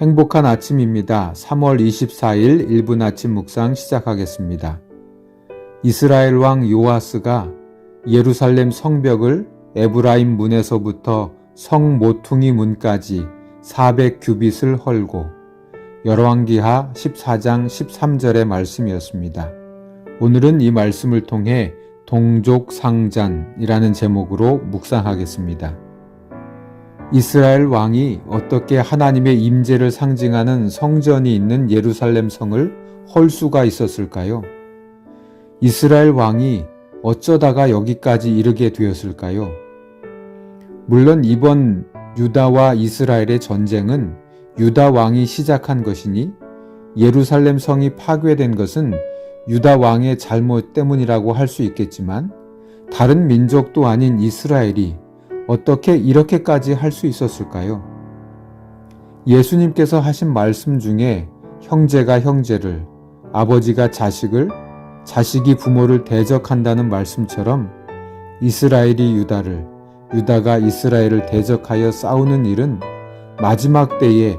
행복한 아침입니다. 3월 24일 1분 아침 묵상 시작하겠습니다. 이스라엘 왕 요아스가 예루살렘 성벽을 에브라임 문에서부터 성 모퉁이 문까지 400규빗을 헐고 열왕기하 14장 13절의 말씀이었습니다. 오늘은 이 말씀을 통해 동족 상잔이라는 제목으로 묵상하겠습니다. 이스라엘 왕이 어떻게 하나님의 임재를 상징하는 성전이 있는 예루살렘 성을 헐 수가 있었을까요? 이스라엘 왕이 어쩌다가 여기까지 이르게 되었을까요? 물론 이번 유다와 이스라엘의 전쟁은 유다 왕이 시작한 것이니 예루살렘 성이 파괴된 것은 유다 왕의 잘못 때문이라고 할 수 있겠지만 다른 민족도 아닌 이스라엘이 어떻게 이렇게까지 할 수 있었을까요? 예수님께서 하신 말씀 중에 형제가 형제를, 아버지가 자식을, 자식이 부모를 대적한다는 말씀처럼 이스라엘이 유다를, 유다가 이스라엘을 대적하여 싸우는 일은 마지막 때에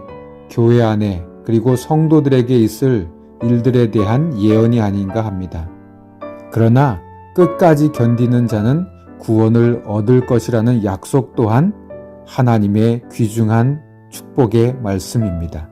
교회 안에 그리고 성도들에게 있을 일들에 대한 예언이 아닌가 합니다. 그러나 끝까지 견디는 자는 구원을 얻을 것이라는 약속 또한 하나님의 귀중한 축복의 말씀입니다.